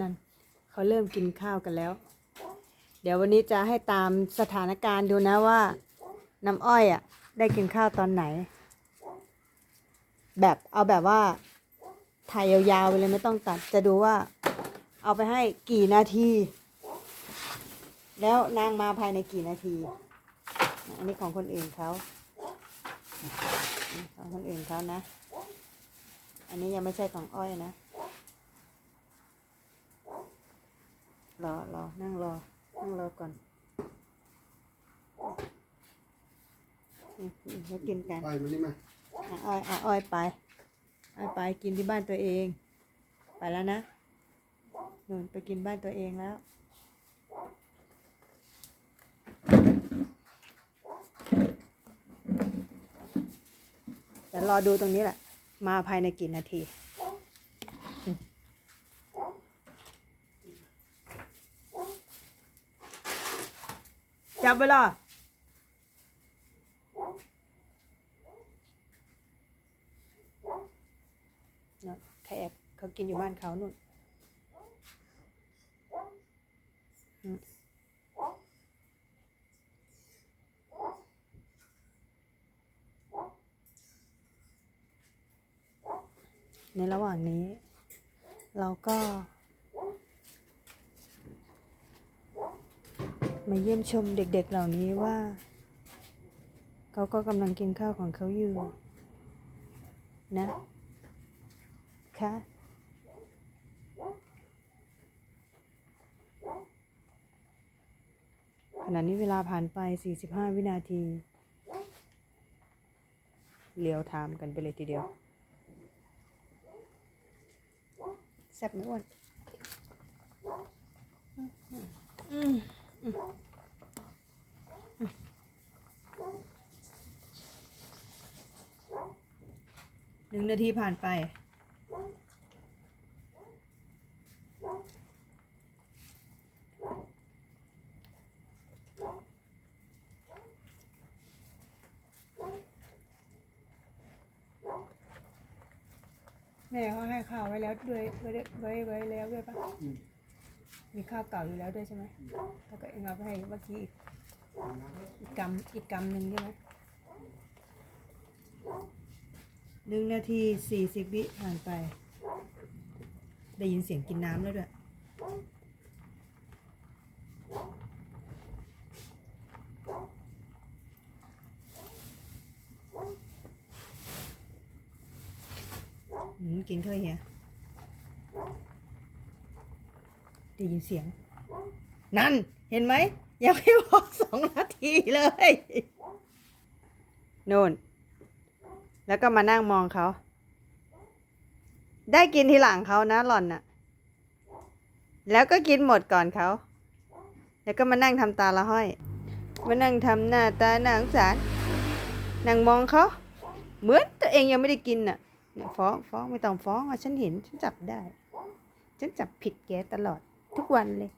นั่นเขาเริ่มกินข้าวกันแล้ว เดี๋ยววันนี้จะให้ตามสถานการณ์ดูนะว่า น้ำอ้อยอะ ได้กินข้าวตอนไหน แบบเอาแบบว่าถ่ายยาวๆไปเลยไม่ต้องตัด จะดูว่า เอาไปให้กี่นาที แล้วนางมาภายในกี่นาที อันนี้ของคนอื่นเขาของคนอื่นเขานะ อันนี้ยังไม่ใช่ของอ้อยนะ รอรอนั่งรอ นั่งรอก่อนนี่นี่ให้กินกันไปมานี่มาอะอ้อยอะอ้อยไปอ้อยไปกินที่บ้านตัวเอง ไปแล้วนะนู่นไปกินบ้านตัวเองแล้วเดี๋ยวรอดูตรงนี้แหละ มาภายในกี่นาที จับเวลาเนาะแขกเขากินอยู่บ้านเขานู่นในระหว่างนี้ เราก็ มาเยี่ยมชมเด็กๆเหล่านี้ว่า เขาก็กำลังกินข้าวของเขาอยู่ นะค่ะขณะนี้เวลาผ่านไป 45 วินาทีเลี้ยวทามกันไปเลยทีเดียวแซ่บไหมอ้วนอืม หนึ่งนาทีผ่านไป แม่เขาให้ข้าวไว้แล้วด้วยไว้ไว้ไว้แล้วด้วยปะ มีข้าวเก่าอยู่แล้วด้วยใช่ไหมแล้วก็เองเอาไปให้เมื่อกี้อีกกำอีกกำหนึ่งใช่ไหมหนึ่งนาทีสี่สิบวิผ่านไป ได้ยินเสียงกินน้ำแล้วด้วยอืมกินเถอะเฮีย ได้ยินเสียง นั่นเห็นไหมยังไม่พอสองนาทีเลยนู่น แล้วก็มานั่งมองเขา ได้กินทีหลังเขานะหล่อนน่ะ แล้วก็กินหมดก่อนเขา แล้วก็มานั่งทำตาละห้อย มานั่งทำหน้าตาหนังสารนั่งมองเขาเหมือนตัวเองยังไม่ได้กินน่ะ ฟ้องฟ้องไม่ต้องฟ้องอะฉันเห็นฉันจับได้ ฉันจับผิดแกตลอด ทุกวันเลย